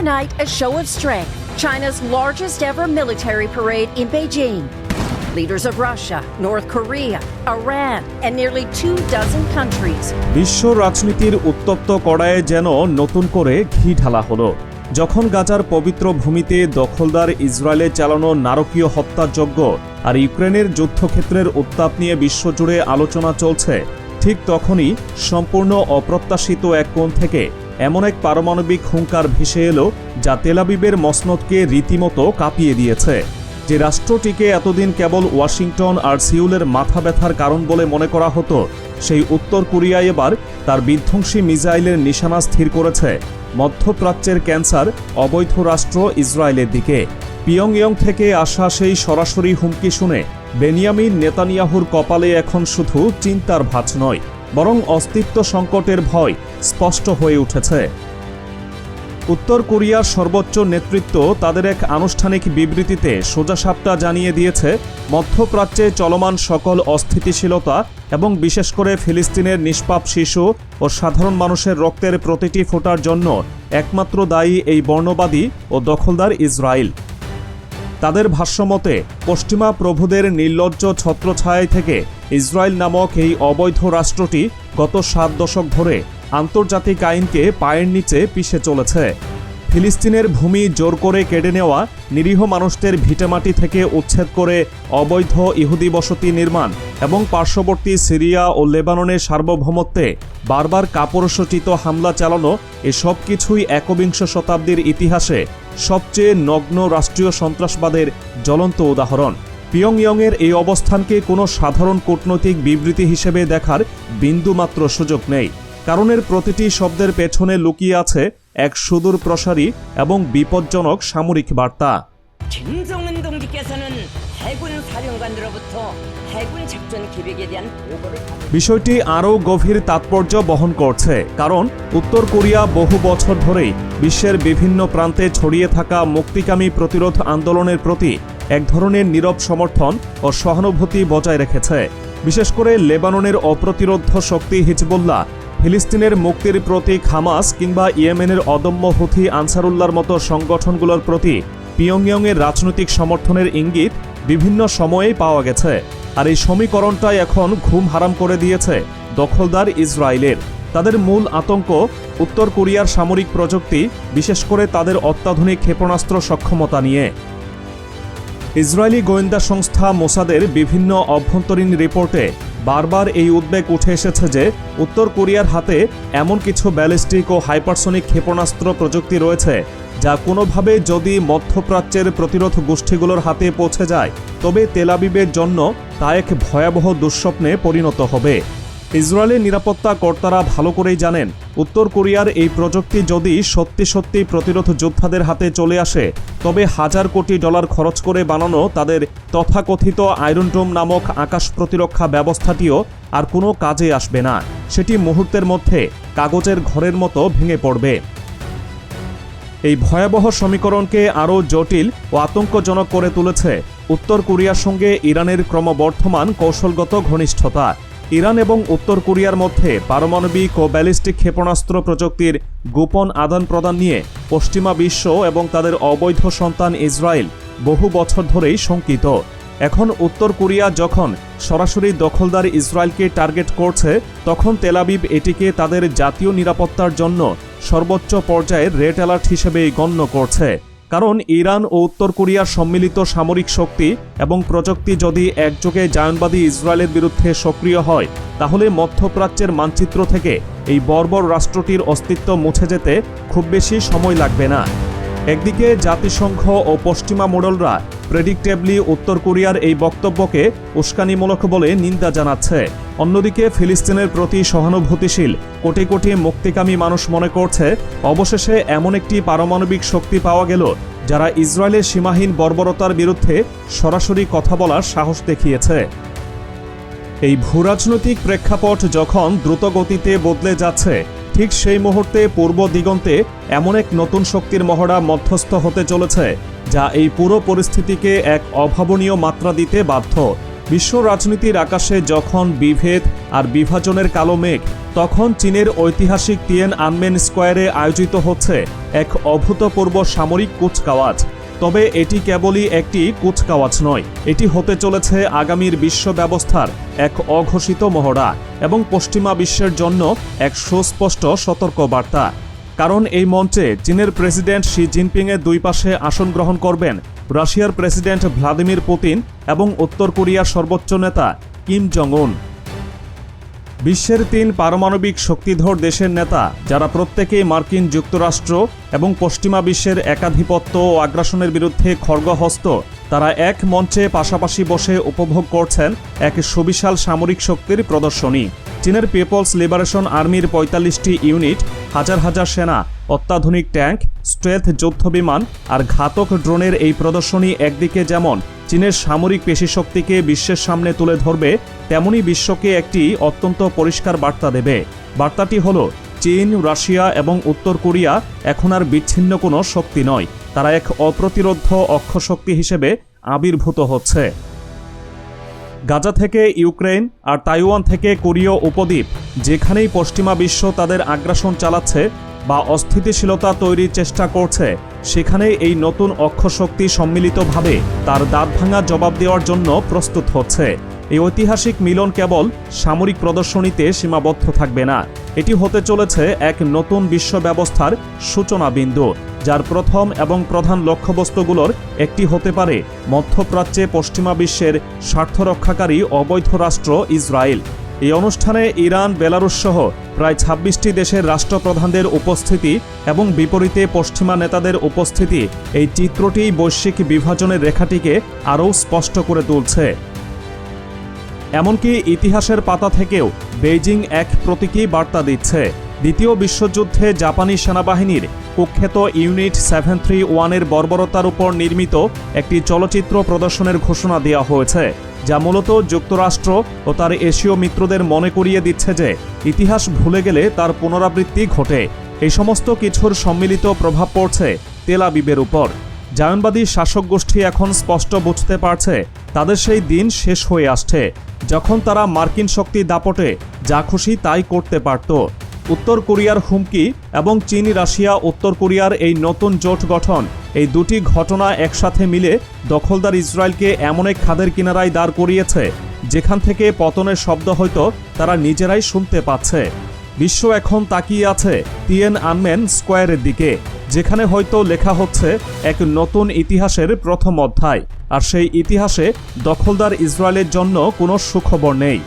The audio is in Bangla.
Overnight, a show of strength, China's largest ever military parade in Beijing. Leaders of Russia, North Korea, Iran, and nearly two dozen countries বিশ্ব রাজনীতির উত্তপ্ত কড়ায়ে যেন নতুন করে ঘি ঢালা হলো যখন গাজার পবিত্র ভূমিতে দখলদার ইসরায়েলে চালানো নারকীয় হত্যাযজ্ঞ আর ইউক্রেনের যুদ্ধক্ষেত্রের উত্তাপ নিয়ে বিশ্বজুড়ে আলোচনা চলছে ঠিক তখনই সম্পূর্ণ অপ্রত্যাশিত এক কোণ থেকে এমন এক পারমাণবিক হুঙ্কার ভেসে এলো যা তেলাবিবের মসনদকে রীতিমতো কাঁপিয়ে দিয়েছে। যে রাষ্ট্রটিকে এতদিন কেবল ওয়াশিংটন আর সিউলের মাথা ব্যথার কারণ বলে মনে করা হতো, সেই উত্তর কোরিয়া এবার তার বিধ্বংসী মিসাইলের নিশানা স্থির করেছে মধ্যপ্রাচ্যের ক্যান্সার অবৈধ রাষ্ট্র ইসরায়েলের দিকে। পিয়ংইয়ং থেকে আসা সেই সরাসরি হুমকি শুনে বেনিয়ামিন নেতানিয়াহুর কপালে এখন শুধু চিন্তার ভাঁজ নয় বরং অস্তিত্ব সংকটের ভয় স্পষ্ট হয়ে উঠেছে। উত্তর কোরিয়ার সর্বোচ্চ নেতৃত্ব তাদের এক আনুষ্ঠানিক বিবৃতিতে সোজাসাপটা জানিয়ে দিয়েছে, মধ্যপ্রাচ্যে চলমান সকল অস্থিতিশীলতা এবং বিশেষ করে ফিলিস্তিনের নিষ্পাপ শিশু ও সাধারণ মানুষের রক্তের প্রতিটি ফোটার জন্য একমাত্র দায়ী এই বর্ণবাদী ও দখলদার ইসরায়েল। তাদের ভাষ্যমতে, পশ্চিমা প্রভুদের নির্লজ্জ ছত্রছায়ায় থেকে ইসরায়েল নামক এই অবৈধ রাষ্ট্রটি গত সাত দশক ধরে আন্তর্জাতিক আইনকে পায়ের নিচে পিষে চলেছে। ফিলিস্তিনের ভূমি জোর করে কেড়ে নেওয়া নিরীহ মানুষদের ভিটেমাটি থেকে উচ্ছেদ করে অবৈধ ইহুদি বসতি নির্মাণ এবং পার্শ্ববর্তী সিরিয়া ও লেবাননের সার্বভৌমত্বে বারবার কাপুরুষোচিত হামলা চালানো এসব কিছুই একবিংশ শতাব্দীর ইতিহাসে সবচেয়ে নগ্ন রাষ্ট্রীয় সন্ত্রাসবাদের জ্বলন্ত উদাহরণ। পিয়ংইয়ংয়ের এই অবস্থানকে কোনো সাধারণ কূটনৈতিক বিবৃতি হিসেবে দেখার বিন্দুমাত্র সুযোগ নেই। কারণের প্রতিটি শব্দের পেছনে লুকিয়ে আছে এক সুদূর প্রসারী এবং বিপজ্জনক সামরিক বার্তা। বিষয়টি আরও গভীর তাৎপর্য বহন করছে কারণ উত্তর কোরিয়া বহু বছর ধরেই বিশ্বের বিভিন্ন প্রান্তে ছড়িয়ে থাকা মুক্তিকামী প্রতিরোধ আন্দোলনের প্রতি এক ধরনের নীরব সমর্থন ও সহানুভূতি বজায় রেখেছে। বিশেষ করে লেবাননের অপ্রতিরোধ শক্তি হিজবুল্লাহ, ফিলিস্তিনের মুক্তির প্রতীক হামাস কিংবা ইয়েমেনের অদম্য হুথি আনসারুল্লাহর মতো সংগঠনগুলোর প্রতি পিয়ংইয়ংয়ের রাজনৈতিক সমর্থনের ইঙ্গিত বিভিন্ন সময়েই পাওয়া গেছে। আর এই সমীকরণটাই এখন ঘুম হারাম করে দিয়েছে দখলদার ইসরায়েলের। তাদের মূল আতঙ্ক উত্তর কোরিয়ার সামরিক প্রযুক্তি, বিশেষ করে তাদের অত্যাধুনিক ক্ষেপণাস্ত্র সক্ষমতা নিয়ে। ইসরায়েলি গোয়েন্দা সংস্থা মোসাদের বিভিন্ন অভ্যন্তরীণ রিপোর্টে বারবার এই উদ্বেগ উঠে এসেছে যে উত্তর কোরিয়ার হাতে এমন কিছু ব্যালিস্টিক ও হাইপারসনিক ক্ষেপণাস্ত্র প্রযুক্তি রয়েছে, যা কোনোভাবে যদি মধ্যপ্রাচ্যের প্রতিরোধ গোষ্ঠীগুলোর হাতে পৌঁছে যায়, তবে তেলাবিবের জন্য তা এক ভয়াবহ দুঃস্বপ্নে পরিণত হবে। ইসরায়েলের নিরাপত্তা কর্তারা ভালো করেই জানেন, উত্তর কোরিয়ার এই প্রযুক্তি যদি সত্যি সত্যি প্রতিরোধ যোদ্ধাদের হাতে চলে আসে, তবে হাজার কোটি ডলার খরচ করে বানানো তাদের তথাকথিত আয়রনডোম নামক আকাশ প্রতিরক্ষা ব্যবস্থাটিও আর কোনো কাজে আসবে না। সেটি মুহূর্তের মধ্যে কাগজের ঘরের মতো ভেঙে পড়বে। এই ভয়াবহ সমীকরণকে আরও জটিল ও আতঙ্কজনক করে তুলেছে উত্তর কোরিয়ার সঙ্গে ইরানের ক্রমবর্ধমান কৌশলগত ঘনিষ্ঠতা। ইরান এবং উত্তর কোরিয়ার মধ্যে পারমাণবিক ও ব্যালিস্টিক ক্ষেপণাস্ত্র প্রযুক্তির গোপন আদান প্রদান নিয়ে পশ্চিমা বিশ্ব এবং তাদের অবৈধ সন্তান ইসরায়েল বহু বছর ধরেই শঙ্কিত। এখন উত্তর কোরিয়া যখন সরাসরি দখলদার ইসরায়েলকে টার্গেট করছে, তখন তেলাবিব এটিকে তাদের জাতীয় নিরাপত্তার জন্য সর্বোচ্চ পর্যায়ের রেড অ্যালার্ট হিসেবেই গণ্য করছে। কারণ ইরান ও উত্তর কোরিয়ার সম্মিলিত সামরিক শক্তি এবং প্রযুক্তি যদি একযোগে জায়নবাদী ইসরায়েলের বিরুদ্ধে সক্রিয় হয়, তাহলে মধ্যপ্রাচ্যের মানচিত্র থেকে এই বর্বর রাষ্ট্রটির অস্তিত্ব মুছে যেতে খুব বেশি সময় লাগবে না। একদিকে জাতিসংঘ ও পশ্চিমা মোডলরা প্রেডিক্টেবলি উত্তর কোরিয়ার এই বক্তব্যকে উস্কানিমূলক বলে নিন্দা জানাচ্ছে। অন্যদিকে ফিলিস্তিনের প্রতি সহানুভূতিশীল, কোটি কোটি মুক্তিকামী মানুষ মনে করছে, অবশেষে এমন একটি পারমাণবিক শক্তি পাওয়া গেল, যারা ইসরায়েলের সীমাহীন বর্বরতার বিরুদ্ধে সরাসরি কথা বলার সাহস দেখিয়েছে। এই ভূরাজনৈতিক প্রেক্ষাপট যখন দ্রুত গতিতে বদলে যাচ্ছে ঠিক সেই মুহূর্তে পূর্ব দিগন্তে এমন এক নতুন শক্তির মহড়া মধ্যস্থ হতে চলেছে, যা এই পুরো পরিস্থিতিকে এক অভাবনীয় মাত্রা দিতে বাধ্য। বিশ্ব রাজনীতির আকাশে যখন বিভেদ আর বিভাজনের কালো মেঘ, তখন চীনের ঐতিহাসিক টিয়েন আনমেন স্কোয়ারে আয়োজিত হচ্ছে এক অভূতপূর্ব সামরিক কুচকাওয়াজ। তবে এটি কেবলই একটি কুচকাওয়াজ নয়। এটি হতে চলেছে আগামীর বিশ্ব ব্যবস্থার এক অঘোষিত মহড়া এবং পশ্চিমা বিশ্বের জন্য এক সুস্পষ্ট সতর্কবার্তা। কারণ এই মঞ্চে চীনের প্রেসিডেন্ট শি জিনপিংয়ের দুই পাশে আসন গ্রহণ করবেন রাশিয়ার প্রেসিডেন্ট ভ্লাদিমির পুতিন এবং উত্তর কোরিয়ার সর্বোচ্চ নেতা কিম জং উন বিশ্বের তিন পারমাণবিক শক্তিধর দেশের নেতা, যারা প্রত্যেকেই মার্কিন যুক্তরাষ্ট্র এবং পশ্চিমা বিশ্বের একাধিপত্য ও আগ্রাসনের বিরুদ্ধে খড়গহস্ত তারা এক মঞ্চে পাশাপাশি বসে উপভোগ করছেন এক সুবিশাল সামরিক শক্তির প্রদর্শনী। চীনের পিপলস লিবারেশন আর্মির পঁয়তাল্লিশটি ইউনিট, হাজার হাজার সেনা, অত্যাধুনিক ট্যাঙ্ক, স্ট্রেথ যুদ্ধবিমান আর ঘাতক ড্রোনের এই প্রদর্শনী একদিকে যেমন চীনের সামরিক পেশিশক্তিকে বিশ্বের সামনে তুলে ধরবে, তেমনি বিশ্বকে একটি অত্যন্ত পরিষ্কার বার্তা দেবে। বার্তাটি হল, চীন, রাশিয়া এবং উত্তর কোরিয়া এখন আর বিচ্ছিন্ন কোনো শক্তি নয়। তারা এক অপ্রতিরোধ অক্ষশক্তি হিসেবে আবির্ভূত হচ্ছে। গাজা থেকে ইউক্রেন আর তাইওয়ান থেকে কোরীয় উপদ্বীপ, যেখানেই পশ্চিমা বিশ্ব তাদের আগ্রাসন চালাচ্ছে বা অস্থিতিশীলতা তৈরির চেষ্টা করছে সেখানে এই নতুন অক্ষশক্তি সম্মিলিতভাবে তার দাঁত ভাঙা জবাব দেওয়ার জন্য প্রস্তুত হচ্ছে। এই ঐতিহাসিক মিলন কেবল সামরিক প্রদর্শনীতে সীমাবদ্ধ থাকবে না। এটি হতে চলেছে এক নতুন বিশ্ব ব্যবস্থার সূচনা বিন্দু যার প্রথম এবং প্রধান লক্ষ্যবস্তুগুলোর একটি হতে পারে মধ্যপ্রাচ্যে পশ্চিমা বিশ্বের স্বার্থ রক্ষাকারী অবৈধ রাষ্ট্র ইসরায়েল। এই অনুষ্ঠানে ইরান, বেলারুশ সহ প্রায় ছাব্বিশটি দেশের রাষ্ট্রপ্রধানদের উপস্থিতি এবং বিপরীতে পশ্চিমা নেতাদের উপস্থিতি এই চিত্রটি বৈশ্বিক বিভাজনের রেখাটিকে আরও স্পষ্ট করে তুলছে। এমনকি ইতিহাসের পাতা থেকেও বেইজিং এক প্রতীকী বার্তা দিচ্ছে। দ্বিতীয় বিশ্বযুদ্ধে জাপানি সেনাবাহিনীর কুখ্যাত ইউনিট সেভেন থ্রি ওয়ানের বর্বরতার উপর নির্মিত একটি চলচ্চিত্র প্রদর্শনের ঘোষণা দেওয়া হয়েছে, যা মূলত যুক্তরাষ্ট্র ও তার এশীয় মিত্রদের মনে করিয়ে দিচ্ছে যে ইতিহাস ভুলে গেলে তার পুনরাবৃত্তি ঘটে। এই সমস্ত কিছুর সম্মিলিত প্রভাব পড়ছে তেলাবিবের উপর। জায়নবাদী শাসক গোষ্ঠী এখন স্পষ্ট বুঝতে পারছে, তাদের সেই দিন শেষ হয়ে আসছে, যখন তারা মার্কিন শক্তি দাপটে যা খুশি তাই করতে পারত। উত্তর কোরিয়ার হুমকি এবং চীন, রাশিয়া, উত্তর কোরিয়ার এই নতুন জোট গঠন। এই দুটি ঘটনা একসাথে মিলে দখলদার ইসরায়েলকে এমন এক খাদের কিনারায় দাঁড় করিয়েছে, যেখান থেকে পতনের শব্দ হয়তো তারা নিজেরাই শুনতে পাচ্ছে। বিশ্ব এখন তাকিয়ে আছে টিএন আনমেন স্কোয়ারের দিকে, যেখানে হয়তো লেখা হচ্ছে এক নতুন ইতিহাসের প্রথম অধ্যায়, আর সেই ইতিহাসে দখলদার ইসরায়েলের জন্য কোনো সুখবর নেই।